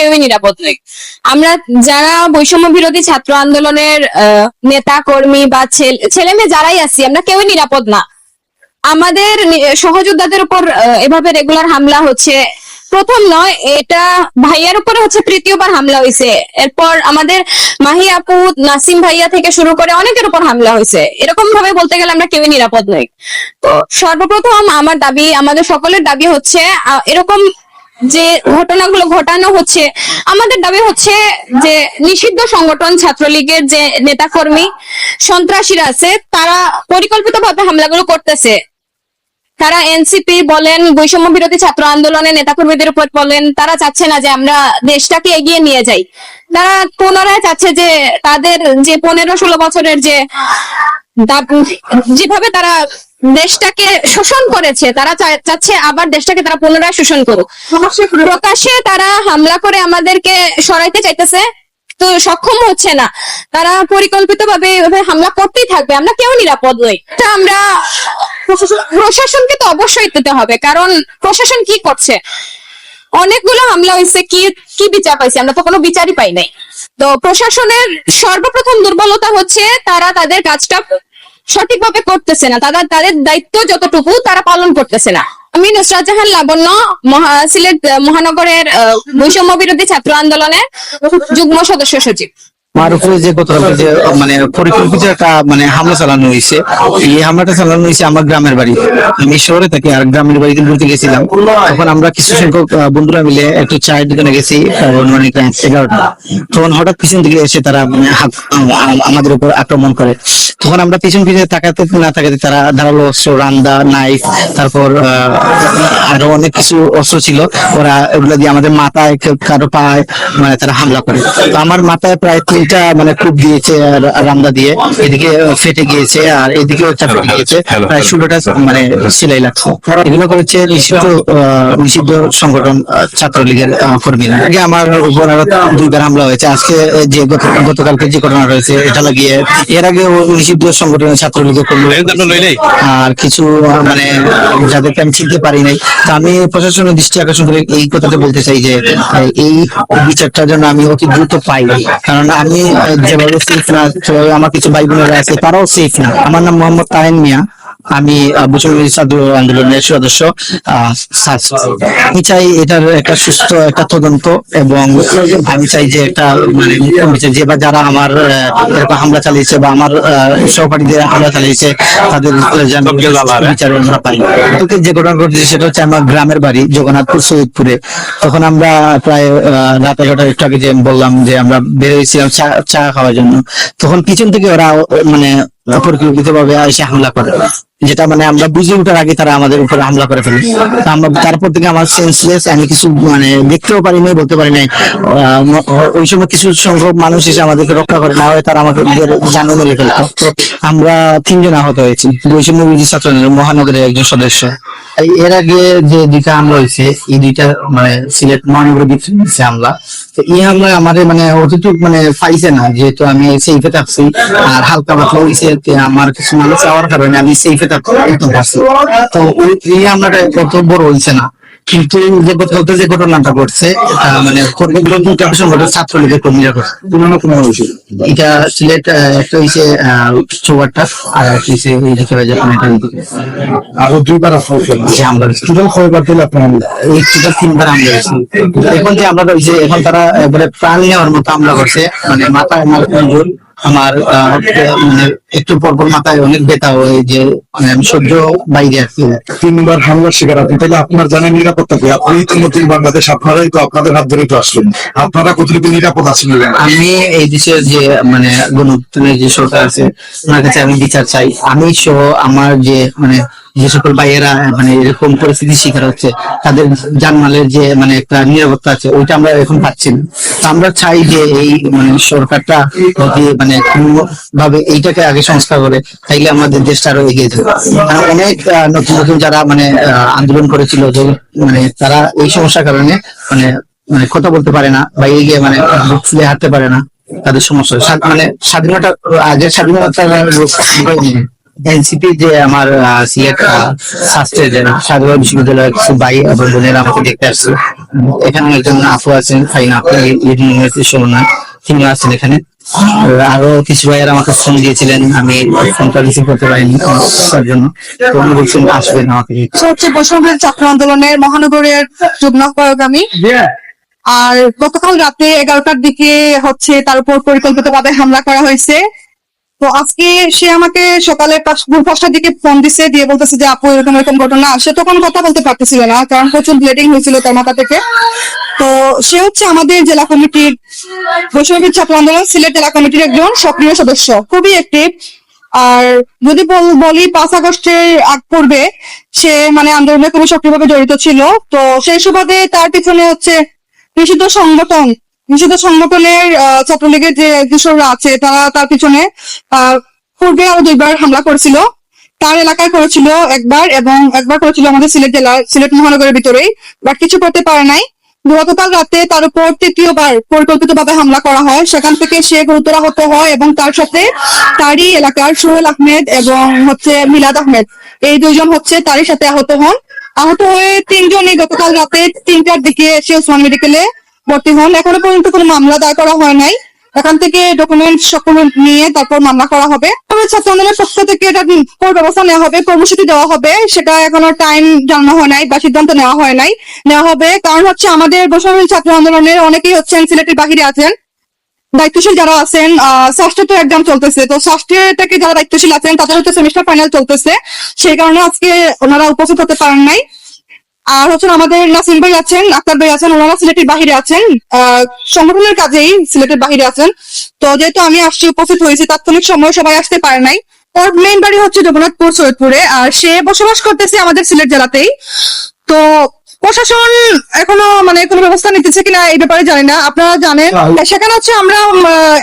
কেউই নিরাপদ নই আমরা যারা বৈষম্য বিরোধী ছাত্র আন্দোলনের নেতা, কর্মী বা ছেলে মেয়ে যারাই আছি, আমরা কেউই নিরাপদ না। আমাদের সহযোদ্ধাদের উপর এভাবে রেগুলার হামলা হচ্ছে। প্রথম নয়, এটা ভাইয়ার উপরে হচ্ছে তৃতীয়বার হামলা হয়েছে এরপর আমাদের মাহি আপু, নাসিম ভাইয়া থেকে শুরু করে অনেকের উপর হামলা হয়েছে এরকম ভাবে বলতে গেলে আমরা কেউই নিরাপদ নই। তো সর্বপ্রথম আমার দাবি, আমাদের সকলের দাবি হচ্ছে এরকম যে ঘটনাগুলো ঘটানো হচ্ছে, আমাদের দাবি হচ্ছে যে নিষিদ্ধ সংগঠন ছাত্রলীগের যে নেতাকর্মী সন্ত্রাসীরা আছে, তারা পরিকল্পিতভাবে হামলাগুলো করতেছে। তারা এনসিপি বলেন, বৈষম্য বিরোধী ছাত্র আন্দোলনের নেতাকর্মীদের উপর বলেন, তারা চাচ্ছে না যে আমরা দেশটাকে এগিয়ে নিয়ে যাই। তারা পুনরায় চাচ্ছে যে তাদের যে পনেরো ষোলো বছরের যে যেভাবে তারা দেশটাকে শোষণ করেছে তারা চাচ্ছে আবার দেশটাকে তারা পুনরায় শোষণ করুক। প্রকাশ্যে তারা হামলা করে আমাদেরকে সরাইতে চাইতেছে তো সক্ষম হচ্ছে না। তারা পরিকল্পিত ভাবে হামলা করতেই থাকবে আমরা কেউ নিরাপদ নই। আমরা প্রশাসন- প্রশাসনকে তো অবশ্যই দিতে হবে কারণ প্রশাসন কি করছে? অনেকগুলো হামলা হয়েছে কি কি বিচার পাইছি? আমরা তো কোনো বিচারই পাই নাই। তো প্রশাসনের সর্বপ্রথম দুর্বলতা হচ্ছে তারা তাদের কাজটা সঠিকভাবে করতেছে না। তারা তাদের দায়িত্ব যতটুকু তারা পালন করতেছে না। আমি নুসরাত জাহান লাবণ্য সিলেট মহানগরের বৈষম্য বিরোধী ছাত্র আন্দোলনের যুগ্ম সদস্য সচিব। মানে মানে মানে আমাদের উপর আক্রমণ করে। তখন আমরা পিছন পিছনে তাকাতে না তাকাতে তারা ধারালো অস্ত্র, রান্দা নাইফ তারপর আরও অনেক কিছু অস্ত্র ছিল। ওরা এগুলো দিয়ে আমাদের মাথায় কারও পায় মানে তারা হামলা করে। তো আমার মাথায় প্রায় তিনটা মানে কূপ দিয়েছে আর রামদা দিয়ে। এদিকে ফেটে গিয়েছে আর এদিকে একটা ফেটে গিয়েছে। প্রায় ষোলোটা মানে সেলাই লাগছে। এগুলো করেছে নিষিদ্ধ নিষিদ্ধ সংগঠন ছাত্রলীগের কর্মীরা। আগে আমার উপর আরও দুইবার হামলা হয়েছে। আজকে যে গতকালকে যে ঘটনা রয়েছে এটা লাগিয়ে এর আগে নিষিদ্ধ সংগঠনের ছাত্রলীগের কর্মী আর কিছু মানে যাদেরকে আমি চিনতে পারি নাই। তো আমি প্রশাসনের দৃষ্টি আকর্ষণ করে এই কথাটা বলতে চাই যে এই বিচারটা যেন আমি অতি দ্রুত পাই কারণ আমি আহ, যেভাবে সেফ না সেভাবে আমার কিছু ভাই বোনেরা আছে তারাও সেফ না। আমার নাম মোহাম্মদ তাহেন মিয়া। আমি ছাত্র আন্দোলনের সদস্য আমি চাই এটার একটা সুস্থ একটা তদন্ত এবং আমি চাই যে একটা মানে যে বা যারা আমার হামলা চালিয়েছে বা আমার সহপাঠীদের হামলা চালিয়েছে তাদের বিচার আমরা পাই। যে ঘটনা ঘটেছে সেটা হচ্ছে আমার গ্রামের বাড়ি জগন্নাথপুর সৈয়দপুরে। তখন আমরা প্রায় রাত এগারোটা একটু আগে যে বললাম যে আমরা বের হয়েছিলাম চা চা খাওয়ার জন্য। তখন পিছন থেকে ওরা মানে পরিকল্পিত ভাবে এসে হামলা করে। যেটা মানে আমরা বুঝে ওঠার আগে তারা আমাদের উপরে হামলা করে ফেলে। আমরা তারপর থেকে আমার সেন্সলেস আমি কিছু মানে দেখতেও পারি নাই, বলতে পারি নাই। ওই সময় কিছু সংখ্যক মানুষ এসে আমাদেরকে রক্ষা করে, না হয় তারা আমাকে জানো মেরে ফেলতো। আমরা তিনজন আহত হয়েছি। বৈষম্য বিরোধী ছাত্র মহানগরের একজন সদস্য। এর আগে যে দুইটা হামলা হয়েছে, এই দুইটা মানে সিলেট মহানগর হয়েছে হামলা। তো এই হামলায় আমাদের মানে অতটুক মানে পাইছে না, যেহেতু আমি সেইফে থাকছি। আর হালকা পাতলা হয়েছে আমার কিছু মানুষ যাওয়ার কারণে আমি সেইফে তো ওই এই হামলাটা অত না। কিন্তু যে গতকালকে যে ঘটনাটা ঘটছে মানে ছাত্রলীগের কর্মীরা করছে। তুলনা কোনো হয়েছে এটা সিলেট একটা হয়েছে চৌবারটা আর হয়েছে দুইবার আপনার যে হামলা হয়েছে। টোটাল কয়বার দিলে আপনার এই টোটাল তিনবার এখন যে আমরা রয়েছে এখন তারা একবারে প্রাণ নেওয়ার মতো হামলা করছে। মানে মাথায় আমার আমার মানে একটু পরপর মাথায় অনেক ব্যথা হয় যে সহ্য বাইরে আছি তিনবার হামলার শিকার আপনি তাহলে আপনার জানেন নিরাপত্তা কি? আপনি ইতিমধ্যে বাংলাদেশ আপনারাই তো আপনাদের হাত ধরে তো আসলেন। আপনারা কতটুকু নিরাপদ আছেন আমি এই দেশের যে মানে গণতন্ত্রের যে সরকার আছে ওনার কাছে আমি বিচার চাই। আমি সহ আমার যে মানে যে সকল ভাইয়েরা মানে এরকম পরিস্থিতির শিকার হচ্ছে তাদের জানমালের যে মানে একটা নিরাপত্তা আছে ওইটা আমরা এখন পাচ্ছি না। তো আমরা চাই যে এই মানে সরকারটা যদি মানে কোনো ভাবে এইটাকে আগে সংস্কার করে তাইলে আমাদের দেশটা আরও এগিয়ে কারণ অনেক আহ, নতুন নতুন যারা মানে আন্দোলন করেছিল মানে তারা এই সমস্যার কারণে মানে মানে কথা বলতে পারে না বা এগিয়ে মানে ফুলে হাঁটতে পারে না তাদের সমস্যা। মানে স্বাধীনতা আগের স্বাধীনতা এনসিপি যে আমার সিলেট আহ, শাস্ত্রের যে সাধারণ বিশ্ববিদ্যালয়ের কিছু ভাই এবং বোনেরা আমাকে দেখতে আসছে। এখানে একজন আপু আছেন ফাইন আপু ইউনিভার্সিটি সমন্বয় তিনি আছেন এখানে। আর আরও কিছু ভাইয়ের আমাকে ফোন দিয়েছিলেন আমি ফোনটা রিসিভ করতে পারিনি তার জন্য। তো উনি বলছেন আসবেন আমাকে। সবচেয়ে বৈষ্ণবের ছাত্র আন্দোলনের মহানগরের যুগ্ম আহ্বায়ক আমি। আর গতকাল রাতে এগারোটার দিকে হচ্ছে তার উপর পরিকল্পিতভাবে হামলা করা হয়েছে। তো আজকে সে আমাকে সকালে পাঁচটার দিকে ফোন দিছে, দিয়ে বলতেছে যে, আপু, এরকম এরকম ঘটনা। সে তখন কথা বলতে পারতেছিল না, কারণ প্রচুর ব্লিডিং হয়েছিল তার মাথা থেকে। তো সে হচ্ছে আমাদের জেলা কমিটির বৈষ্ণবী ছাত্র আন্দোলন, সিলেট জেলা কমিটির একজন সক্রিয় সদস্য। খুবই অ্যাক্টিভ আর যদি বল- বলি, পাঁচ আগস্টের আগ পূর্বে সে মানে আন্দোলনে খুবই সক্রিয়ভাবে জড়িত ছিল। তো সেই সুবাদে তার পিছনে হচ্ছে নিষিদ্ধ সংগঠন নিষিদ্ধ সংগঠনের ছাত্রলীগের যে কিশোররা আছে, তারা তার পিছনে পূর্বে আরও দুইবার হামলা করেছিল। তার এলাকায় করেছিল একবার এবং একবার করেছিল আমাদের সিলেট জেলার, সিলেট মহানগরের ভিতরেই, বাট কিছু করতে পারে নাই। গতকাল রাতে তার উপর তৃতীয়বার পরিকল্পিতভাবে হামলা করা হয়। সেখান থেকে সে গুরুতর আহত হয় এবং তার সাথে তারই এলাকার সোহেল আহমেদ এবং হচ্ছে মিলাদ আহমেদ। এই দুইজন হচ্ছে তারই সাথে আহত হন। আহত হয়ে তিনজনই গতকাল রাতে তিনটার দিকে এসে ওসমান মেডিকেলে ভর্তি হন এখনও পর্যন্ত কোনো মামলা দায়ের করা হয় নাই। এখান থেকে ডকুমেন্ট সকল নিয়ে তারপর মামলা করা হবে। তবে ছাত্র আন্দোলনের পক্ষ থেকে এটা পর ব্যবস্থা নেওয়া হবে, কর্মসূচি দেওয়া হবে, সেটা এখনও টাইম জানানো হয় নাই বা সিদ্ধান্ত নেওয়া হয় নাই। নেওয়া হবে, কারণ হচ্ছে আমাদের বৈষম্য ছাত্র আন্দোলনের অনেকেই হচ্ছেন সিলেটের বাহিরে আছেন। দায়িত্বশীল যারা আছেন ষষ্ঠে তো এক্সাম চলতেছে, তো ষষ্ঠে থেকে যারা দায়িত্বশীল আছেন, তাদের হচ্ছে সেমিস্টার ফাইনাল চলতেছে। সেই কারণে আজকে ওনারা উপস্থিত হতে পারেন নাই। আর হচ্ছে আমাদের নাসিম ভাই আছেন আক্তার ভাই আছেন ওনারা সিলেটের বাহিরে আছেন। সংগঠনের কাজেই সিলেটের বাহিরে আছেন। তো যেহেতু আমি আসছি উপস্থিত হয়েছি তাৎক্ষণিক সময় সবাই আসতে পারে নাই। ওর মেইন বাড়ি হচ্ছে জগন্নাথপুর সৈয়দপুরে আর সে বসবাস করতেছে আমাদের সিলেট জেলাতেই। তো প্রশাসন এখনও মানে কোনো ব্যবস্থা নিতেছে কিনা এই ব্যাপারে জানি না। আপনারা জানেন সেখানে হচ্ছে আমরা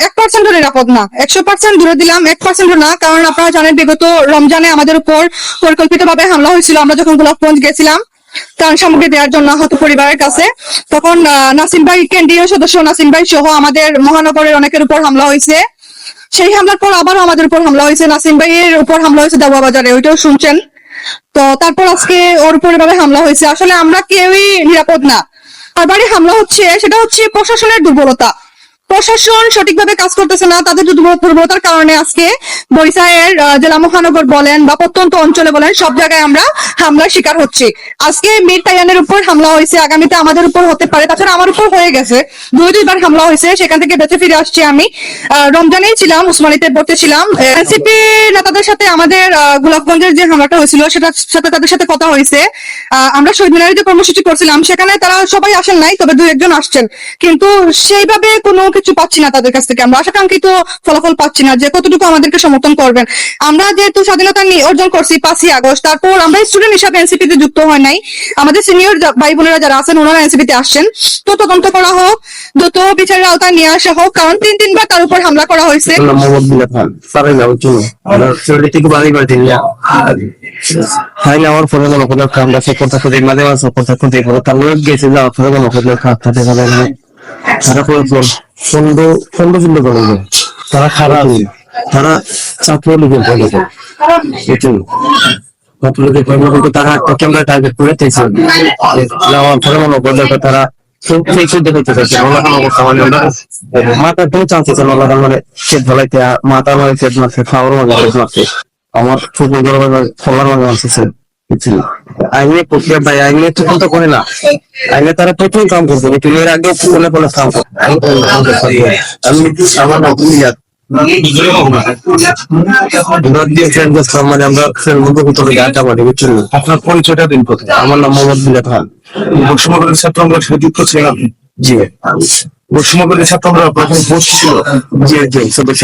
এক পার্সেন্ট নিরাপদ না। একশো পার্সেন্ট দূরে দিলাম এক পার্সেন্ট না কারণ আপনারা জানেন বিগত রমজানে আমাদের উপর পরিকল্পিত ভাবে হামলা হয়েছিল। আমরা যখন গোলাপগঞ্জ গেছিলাম ত্রাণ সামগ্রী দেওয়ার জন্য আহত পরিবারের কাছে। তখন নাসিম ভাই, কেন্দ্রীয় সদস্য নাসিম ভাই সহ আমাদের মহানগরের অনেকের উপর হামলা হয়েছে। সেই হামলার পর আবারও আমাদের উপর হামলা হয়েছে। নাসিম ভাইয়ের উপর হামলা হয়েছে দেওয়া বাজারে, ওইটাও শুনছেন। তো তারপর আজকে ওর উপর এভাবে হামলা হয়েছে। আসলে আমরা কেউই নিরাপদ না। বাড়ি হামলা হচ্ছে, সেটা হচ্ছে প্রশাসনের দুর্বলতা। প্রশাসন সঠিকভাবে কাজ করতেছে না, তাদের দুর্বল- দুর্বলতার কারণে আজকে বরিশালের জেলা মহানগর বলেন বা প্রত্যন্ত অঞ্চলে বলেন, সব জায়গায় আমরা হামলার শিকার হচ্ছি। আজকে মীর তাইয়ানের উপর হামলা হয়েছে, আগামীতে আমাদের উপর হতে পারে, তাছাড়া আমার উপর হয়ে গেছে। দুই, দুইবার হামলা হয়েছে, সেখান থেকে বেঁচে ফিরে আসছি আমি। রমজানেই ছিলাম, উসমানিতে পড়তে ছিলাম। এনসিপি নেতাদের সাথে আমাদের গোলাপগঞ্জের যে হামলাটা হয়েছিল, সেটার সাথে তাদের সাথে কথা হয়েছে। আমরা শহীদ মিনারে যে কর্মসূচি করছিলাম, সেখানে তারা সবাই আসেন নাই, তবে দু একজন আসছেন। কিন্তু সেইভাবে কোনো কিছু পাচ্ছি না তাদের কাছ থেকে। আমরা আশাকাঙ্ক্ষিত ফলাফল পাচ্ছি না, যে কতটুকু আমাদেরকে সমর্থন করবেন। আমরা যেহেতু স্বাধীনতা অর্জন করছি পাঁচই আগস্ট, তারপর আমরা স্টুডেন্ট হিসাবে এনসিপি তে যুক্ত হয় নাই। আমাদের সিনিয়র ভাই বোনেরা যারা আছেন, ওনারা এনসিপি তে আসছেন। তো তদন্ত করা হোক, দ্রুত বিচারের আওতায় নিয়ে আসা হোক, কারণ তিন তিনবার তার উপর হামলা করা হয়েছে। পারে না আমরা ফোনে মনে করলে আমরা সপোর্ট থাকতে মাঝে মাঝে সপোর্ট থাকতে তার লোক গেছে যা ফোনে মনে করলে খারাপ থাকে তাহলে তারা খারাপ। তারা এটাই। ছাত্রলীগের কর্ম তারা একটা ক্যামেরা টার্গেট করে চাইছে। আমার ফোনে মনে করলে তারা মানে মাথার কোনো চান্স আছে মানে পেট ভালাইতে মাথা মানে পেট মারছে খাওয়ার মানে পেট মারছে। আমার ছোট বড় মানে ফলার মারছে আইনে প্রক্রিয়া ভাই আইনে তো তো করে না। আইনে তারা প্রথম কাম করবে কিন্তু এর আগেও ফোনে ফোনে কাম করবে আমি আমার ইয়াদ করতাম মানে আমরা আপনার পরিচয়টা দিন কোথায়? আমার নাম মোহাম্মদ বিল্লাহ খান। বৈষম্যকারী ছাত্র আমরা যুক্ত জি। বৈষম্যকারী ছাত্র আমরা প্রথম জি জি সদস্য।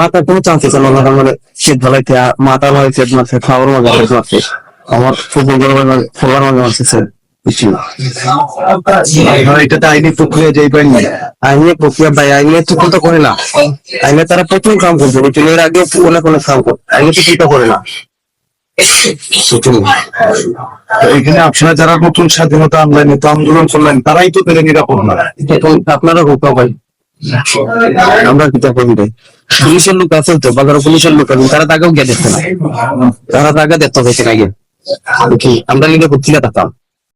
মাথা কোনো চান্স আছে না মানে শীত ভালাইতে মাথা মারছে মারছে খাওয়ার মজা মারছে আমার ফুটবল মারছে স্যার কিছু না। এটাতে আইনি প্রক্রিয়া আইনে প্রক্রিয়া ভাই আইনে তো তো করে না। আইনে তারা কাম করছে আগে অনেক অনেক কাম আইনে তো চিন্তা করে না। এখানে আপনারা যারা নতুন স্বাধীনতা আনলেন তো আন্দোলন করলেন তারাই তো পেলেন নিরাপদ না আপনারা হোক ভাই। আমরা কি তা করি পুলিশের লোক আছে তো, বাজার পুলিশের লোক আছে, তারা তাকেও গিয়ে দেখতে না। তারা তাকে দেখতে চাইছে না গিয়ে। আমরা লিগে করতে থাকতাম